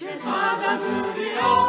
제사장들이여.